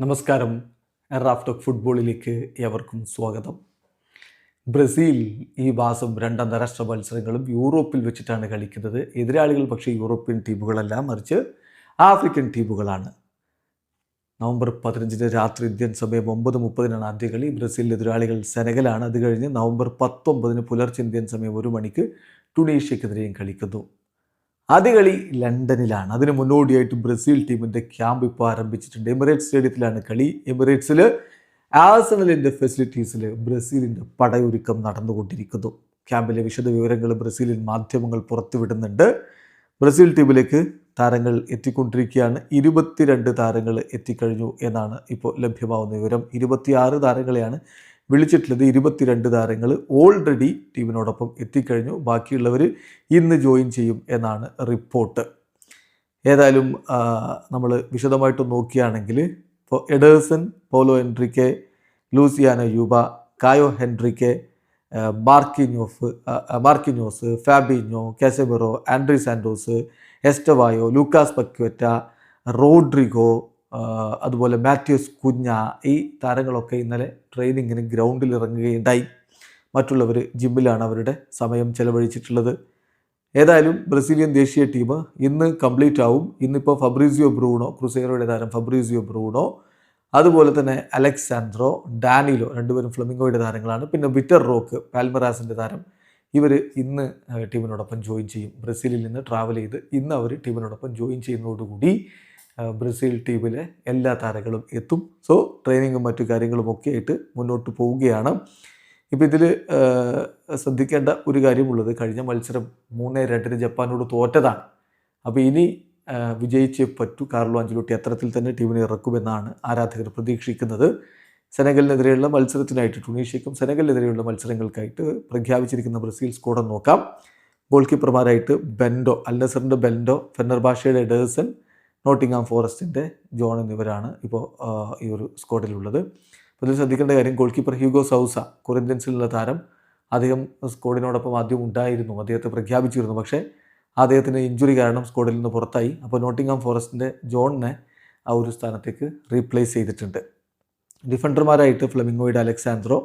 നമസ്കാരം. റാഫ്റ്റോക്ക് ഫുട്ബോളിലേക്ക് ഏവർക്കും സ്വാഗതം. ബ്രസീൽ ഈ മാസം രണ്ട് അന്താരാഷ്ട്ര മത്സരങ്ങളും യൂറോപ്പിൽ വെച്ചിട്ടാണ് കളിക്കുന്നത്. എതിരാളികൾ പക്ഷേ യൂറോപ്യൻ ടീമുകളല്ല മറിച്ച് ആഫ്രിക്കൻ ടീമുകളാണ്. നവംബർ പതിനഞ്ചിന് രാത്രി ഇന്ത്യൻ സമയം ഒമ്പത് മുപ്പതിനാണ് ആദ്യ കളി. ബ്രസീലിന്റെ എതിരാളികൾ സെനഗലാണ്. അത് കഴിഞ്ഞ് നവംബർ പത്തൊമ്പതിന് പുലർച്ചെ ഇന്ത്യൻ സമയം ഒരു മണിക്ക് ടുണീഷ്യക്കെതിരെയും കളിക്കുന്നു. ആദ്യ കളി ലണ്ടനിലാണ്. അതിന് മുന്നോടിയായിട്ട് ബ്രസീൽ ടീമിന്റെ ക്യാമ്പ് ഇപ്പോൾ ആരംഭിച്ചിട്ടുണ്ട്. എമിറേറ്റ്സ് സ്റ്റേഡിയത്തിലാണ് കളി. എമിറേറ്റ്സിൽ ആസണലിന്റെ ഫെസിലിറ്റീസിൽ ബ്രസീലിന്റെ പടയൊരുക്കം നടന്നുകൊണ്ടിരിക്കുന്നു. ക്യാമ്പിലെ വിശദ വിവരങ്ങൾ ബ്രസീലിൻ മാധ്യമങ്ങൾ പുറത്തുവിടുന്നുണ്ട്. ബ്രസീൽ ടീമിലേക്ക് താരങ്ങൾ എത്തിക്കൊണ്ടിരിക്കുകയാണ്. ഇരുപത്തിരണ്ട് താരങ്ങൾ എത്തിക്കഴിഞ്ഞു എന്നാണ് ഇപ്പോൾ ലഭ്യമാവുന്ന വിവരം. ഇരുപത്തിയാറ് താരങ്ങളെയാണ് വിളിച്ചിട്ടുള്ളത് ഇരുപത്തിരണ്ട് താരങ്ങൾ ഓൾറെഡി ടീമിനോടൊപ്പം എത്തിക്കഴിഞ്ഞു. ബാക്കിയുള്ളവർ ഇന്ന് ജോയിൻ ചെയ്യും എന്നാണ് റിപ്പോർട്ട്. ഏതായാലും നമ്മൾ വിശദമായിട്ട് നോക്കുകയാണെങ്കിൽ ഇപ്പോൾ Ederson Paulo Endrick Luciano Juba Caio Henrique Marquinhos Marquinhos Fabinho Casemiro Andrey Santos Estevao Lucas Paqueta Rodrigo അതുപോലെ മാത്യൂസ് കുഞ്ഞ ഈ താരങ്ങളൊക്കെ ഇന്നലെ ട്രെയിനിങ്ങിന് ഗ്രൗണ്ടിൽ ഇറങ്ങുകയുണ്ടായി. മറ്റുള്ളവർ ജിമ്മിലാണ് അവരുടെ സമയം ചെലവഴിച്ചിട്ടുള്ളത്. ഏതായാലും ബ്രസീലിയൻ ദേശീയ ടീം ഇന്ന് കംപ്ലീറ്റ് ആവും. ഇന്നിപ്പോൾ ഫബ്രീസിയോ ബ്രൂണോ ക്രുസേറോയുടെ താരം ഫബ്രീസിയോ ബ്രൂണോ അതുപോലെ തന്നെ അലക്സാൻഡ്രോ ഡാനിലോ രണ്ടുപേരും ഫ്ലമിംഗോയുടെ താരങ്ങളാണ്. പിന്നെ വിറ്റർ റോക്ക് പാൽമറാസിന്റെ താരം ഇവർ ഇന്ന് ടീമിനോടൊപ്പം ജോയിൻ ചെയ്യും. ബ്രസീലിൽ നിന്ന് ട്രാവൽ ചെയ്ത് ഇന്ന് അവർ ടീമിനോടൊപ്പം ജോയിൻ ചെയ്യുന്നതോടുകൂടി ബ്രസീൽ ടീമിലെ എല്ലാ താരങ്ങളും എത്തും. സോ ട്രെയിനിങ്ങും മറ്റു കാര്യങ്ങളും ഒക്കെ ആയിട്ട് മുന്നോട്ട് പോവുകയാണ്. ഇപ്പോൾ ഇതിൽ ശ്രദ്ധിക്കേണ്ട ഒരു കാര്യമുള്ളത് കഴിഞ്ഞ മത്സരം മൂന്നേ രണ്ടിന് ജപ്പാനോട് തോറ്റതാണ്. അപ്പോൾ ഇനി വിജയിച്ചേ പറ്റൂ. കാർലോ അഞ്ചലോട്ടി അത്തരത്തിൽ തന്നെ ടീമിനെ ഇറക്കുമെന്നാണ് ആരാധകർ പ്രതീക്ഷിക്കുന്നത്. സെനഗലിനെതിരെയുള്ള മത്സരത്തിനായിട്ട് ടുണീഷ്യക്കും സെനഗലിനെതിരെയുള്ള മത്സരങ്ങൾക്കായിട്ട് പ്രഖ്യാപിച്ചിരിക്കുന്ന ബ്രസീൽ സ്കോഡ് നോക്കാം. ഗോൾ കീപ്പർമാരായിട്ട് ബെൻഡോ അൽനസറിന്റെ ബെൻഡോ ഫെന്നർബാഷയുടെ ഡേഴ്സൺ നോട്ടിങ്ങാം ഫോറസ്റ്റിന്റെ ജോൺ എന്നിവരാണ് ഇപ്പോൾ ഈ ഒരു സ്ക്വാഡിലുള്ളത്. അതിൽ ശ്രദ്ധിക്കേണ്ട കാര്യം ഗോൾ കീപ്പർ ഹ്യൂഗോ സൗസ കൊറിന്ത്യൻസിലുള്ള താരം അദ്ദേഹം സ്ക്വാഡിനോടൊപ്പം ആദ്യം ഉണ്ടായിരുന്നു അദ്ദേഹത്തെ പ്രഖ്യാപിച്ചിരുന്നു. പക്ഷേ അദ്ദേഹത്തിന് ഇഞ്ചുറി കാരണം സ്ക്വാഡിൽ നിന്ന് പുറത്തായി. അപ്പോൾ നോട്ടിംഗ്ഹാം ഫോറസ്റ്റിന്റെ ജോണിനെ ആ ഒരു സ്ഥാനത്തേക്ക് റീപ്ലേസ് ചെയ്തിട്ടുണ്ട്. ഡിഫൻഡർമാരായിട്ട് ഫ്ലെമിംഗോയുടെ അലക്സാൻഡ്രോ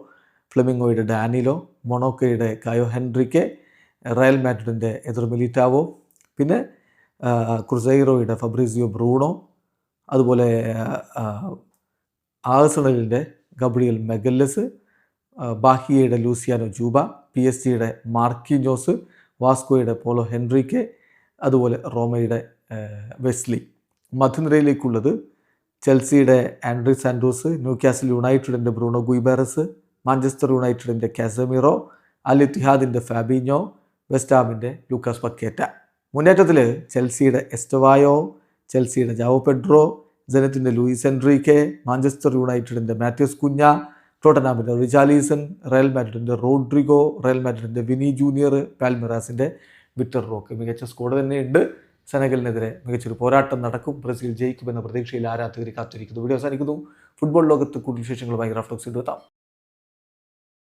ഫ്ലെമിംഗോയുടെ ഡാനിലോ മൊണോക്കയുടെ കായോ ഹെൻറിക്കെ റയൽ മാഡ്രിഡിന്റെ എതിർ മിലിറ്റാവോ പിന്നെ ക്രുസൈറോയുടെ ഫബ്രീസിയോ ബ്രൂണോ അതുപോലെ ആഴ്സണലിന്റെ ഗബ്രിയൽ മെഗല്ലസ് ബാഹിയയുടെ ലൂസിയാനോ ജൂബ പി എസ് ജിയുടെ മാർക്കിഞ്ഞോസ് വാസ്കോയുടെ പോളോ ഹെൻറിക്കെ അതുപോലെ റോമയുടെ വെസ്ലി. മധ്യനിരയിലേക്കുള്ളത് ചെൽസിയുടെ ആൻഡ്രി സാൻഡോസ് ന്യൂ കാസിൽ യുണൈറ്റഡിന്റെ ബ്രൂണോ ഗുയ്ബാറസ് മാഞ്ചസ്റ്റർ യുണൈറ്റഡിന്റെ കാസമിറോ അൽ ഇത്തിഹാദിന്റെ ഫാബിഞ്ഞോ വെസ്റ്റാമിന്റെ ലൂക്കാസ് പക്കേറ്റ മുന്നേറ്റത്തിൽ ചെൽസിയുടെ എസ്റ്റവായോ ചെൽസിയുടെ ജാവോ പെഡ്രോ ജനത്തിന്റെ ലൂയിസ് എൻറിക്കെ മാഞ്ചസ്റ്റർ യുണൈറ്റഡിന്റെ മാത്യൂസ് കുഞ്ഞ ടോട്ടനാമിന്റെ റിജാലീസൺ റയൽ മാഡ്രിഡിന്റെ റോഡ്രിഗോ റയൽ മാഡ്രിഡിന്റെ വിനി ജൂനിയർ പാൽമിറാസിന്റെ വിക്ടർ റോക്ക്. മികച്ച സ്കോഡ് തന്നെയുണ്ട്. സെനഗലിനെതിരെ മികച്ചൊരു പോരാട്ടം നടക്കും. ബ്രസീൽ ജയിക്കുമെന്ന പ്രതീക്ഷയിൽ ആരാധകർ കാത്തിരിക്കുന്നു. വീഡിയോ അവസാനിക്കുന്നു. ഫുട്ബോൾ ലോകത്ത് കൂടുതൽ വിശേഷങ്ങളുമായി ഗ്രാഫ്റ്റോക്സ് എത്താം.